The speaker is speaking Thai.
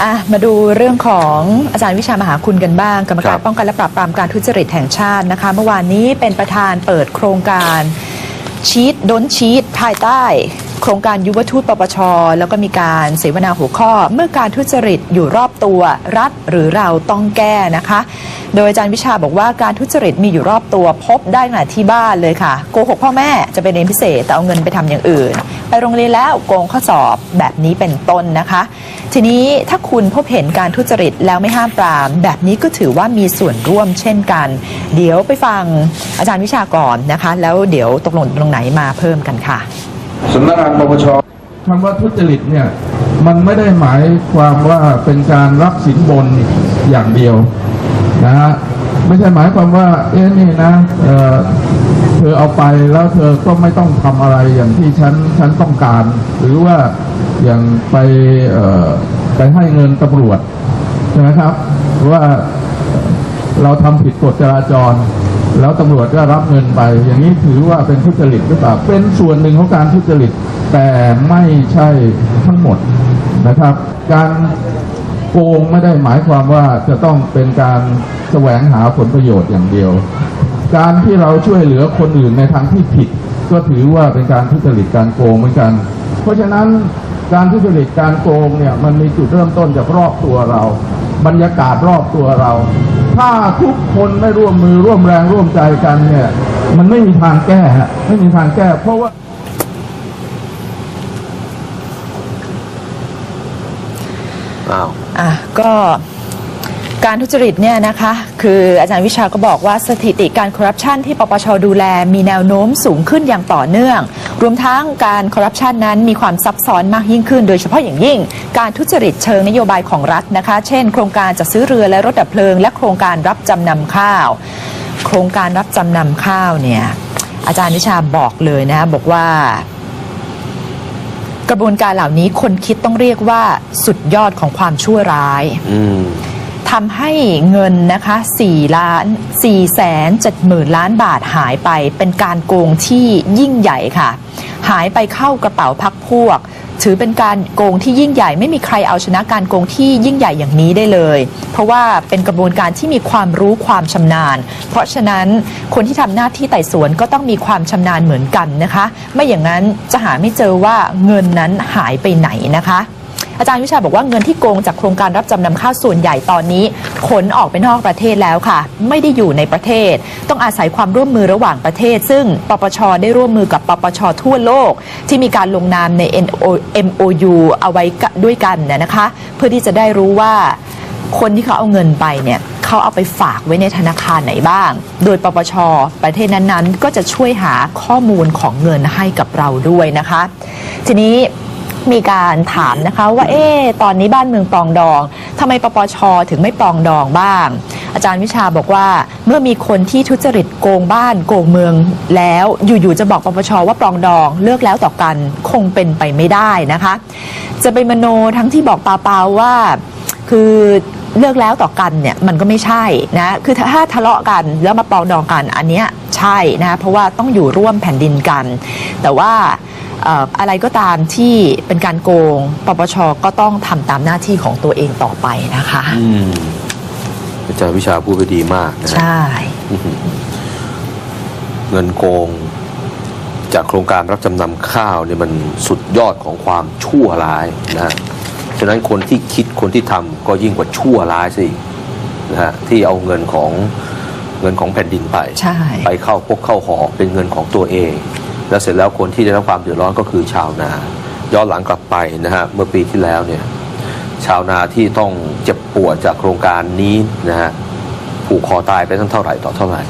อะมาดูเรื่องของอาจารย์วิชามหาคุณกันบ้างกรรมคการัรบป้องกันและปราบปรามการทุจริตแห่งชาตินะคะ เมื่อวานนี้เป็นประธานเปิดโครงการชีตดนชีตภายใต้ โครงการยุวทูตปปช แล้วก็มีการเสวนาหัวข้อ เมื่อการทุจริตอยู่รอบตัวรัฐหรือเราต้องแก้นะคะ โดยอาจารย์วิชาบอกว่าการทุจริตมีอยู่รอบตัวพบได้ตั้งแต่ที่บ้านเลยค่ะโกหกพ่อแม่จะไปเรียนพิเศษแต่เอาเงินไปทำอย่างอื่น ไปโรงเรียนแล้วโกงข้อสอบแบบนี้เป็นต้นนะคะ ทีนี้ถ้าคุณพบเห็นการทุจริตแล้วไม่ห้ามปราม แบบนี้ก็ถือว่ามีส่วนร่วมเช่นกัน เดี๋ยวไปฟังอาจารย์วิชากรนะคะ แล้วเดี๋ยวตกลงตรงไหนมาเพิ่มกันค่ะ สำนักงานปปชคำว่าทุจริตเนี่ยมันไม่ได้หมายความว่าเป็นการรับสินบนอย่างเดียวนะฮะไม่ใช่หมายความว่าเอ๊ะนี่นะเเธอเอาไปแล้วเธอก็ไม่ต้องทำอะไรอย่างที่ฉันฉันต้องการ หรือว่าอย่างไปไปให้เงินตำรวจใช่ไหมครับว่าเราทำผิดกฎจราจร แล้วตำรวจก็รับเงินไป อย่างนี้ถือว่าเป็นทุจริตหรือเปล่า เป็นส่วนหนึ่งของการทุจริต แต่ไม่ใช่ทั้งหมดนะครับ การโกงไม่ได้หมายความว่าจะต้องเป็นการแสวงหาผลประโยชน์อย่างเดียว การที่เราช่วยเหลือคนอื่นในทางที่ผิด ก็ถือว่าเป็นการทุจริตการโกงเหมือนกัน เพราะฉะนั้น การทุจริตการโกงเนี่ยมันมีจุดเริ่มต้นจากรอบตัวเรา บรรยากาศรอบตัวเรา ถ้าทุกคนไม่ร่วมมือร่วมแรงร่วมใจกันเนี่ย มันไม่มีทางแก้ฮะไม่มีทางแก้ เพราะว่าอ้าวอะก็ การทุจริตเนี่ยนะคะคืออาจารย์วิชาก็บอกว่าสถิติการคอร์รัปชันที่ปปชดูแลมีแนวโน้มสูงขึ้นอย่างต่อเนื่อง รวมทั้งการคอร์รัปชันนั้นมีความซับซ้อนมากยิ่งขึ้น โดยเฉพาะอย่างยิ่ง การทุจริตเชิงนโยบายของรัฐนะคะ เช่น โครงการจัดซื้อเรือและรถดับเพลิง และโครงการรับจำนำข้าว โครงการรับจำนำข้าวเนี่ยอาจารย์วิชาบอกเลยนะบอกว่ากระบวนการเหล่านี้คนคิดต้องเรียกว่าสุดยอดของความชั่วร้ายอื ทำให้เงินนะคะ4ล้าน4แสน7หมื่นล้านบาทหายไป เป็นการโกงที่ยิ่งใหญ่ค่ะ หายไปเข้ากระเป๋าพักพวก ถือเป็นการโกงที่ยิ่งใหญ่ ไม่มีใครเอาชนะการโกงที่ยิ่งใหญ่อย่างนี้ได้เลย เพราะว่าเป็นกระบวนการที่มีความรู้ความชำนาญ เพราะฉะนั้นคนที่ทำหน้าที่ไต่สวนก็ต้องมีความชำนาญเหมือนกันนะคะ ไม่อย่างนั้นจะหาไม่เจอว่าเงินนั้นหายไปไหนนะคะ อาจารย์วิชาบอกว่าเงินที่โกงจากโครงการรับจำนำข้าวส่วนใหญ่ตอนนี้ ขนออกไปนอกประเทศแล้วค่ะ ไม่ได้อยู่ในประเทศ ต้องอาศัยความร่วมมือระหว่างประเทศ ซึ่งปปชได้ร่วมมือกับปปชทั่วโลก ที่มีการลงนามใน MOU เอาไว้ด้วยกันเนยนะคะ เพื่อที่จะได้รู้ว่าคนที่เขาเอาเงินไปเนี่ยเขาเอาไปฝากไว้ในธนาคารไหนบ้าง โดยปปช ประเทศนั้นๆ ก็จะช่วยหาข้อมูลของเงินให้กับเราด้วยนะคะ ทีนี้ มีการถามนะคะว่าเอ๊ตอนนี้บ้านเมืองปองดองทำไมปปชถึงไม่ปองดองบ้าง อาจารย์วิชาบอกว่าเมื่อมีคนที่ทุจริตโกงบ้านโกงเมืองแล้วอยู่ๆจะบอกปปชว่าปองดองเลือกแล้วต่อกันคงเป็นไปไม่ได้นะคะ จะไปมโนทั้งที่บอกเปล่าๆว่าคือเลิกแล้วต่อกันเนี่ยมันก็ไม่ใช่นะคือถ้าทะเลาะกันแล้วมาปองดองกันอันเนี้ยใช่นะเพราะว่าต้องอยู่ร่วมแผ่นดินกัน แต่ว่า อ่ออะไรก็ตามที่เป็นการโกง ปปชก็ต้องทำตามหน้าที่ของตัวเองต่อไปนะคะ อืมอาจารย์วิชาพูดไปดีมากนะฮะ ใช่เงินโกง จากโครงการรับจำนำข้าวเนี่ยมันสุดยอดของความชั่วร้ายนะฮะฉะนั้นคนที่คิดคนที่ทำก็ยิ่งกว่าชั่วร้ายสินะฮะที่เอาเงินของเงินของแผ่นดินไป ใช่ ไปเข้าพวกเข้าหอเป็นเงินของตัวเอง และเสร็จแล้วคนที่ได้รับความเดือดร้อนก็คือชาวนา ย้อนหลังกลับไปนะฮะเมื่อปีที่แล้วเนี่ยชาวนาที่ต้องเจ็บปวดจากโครงการนี้นะฮะผูกคอตายไปทั้งเท่าไหร่ต่อเท่าไหร่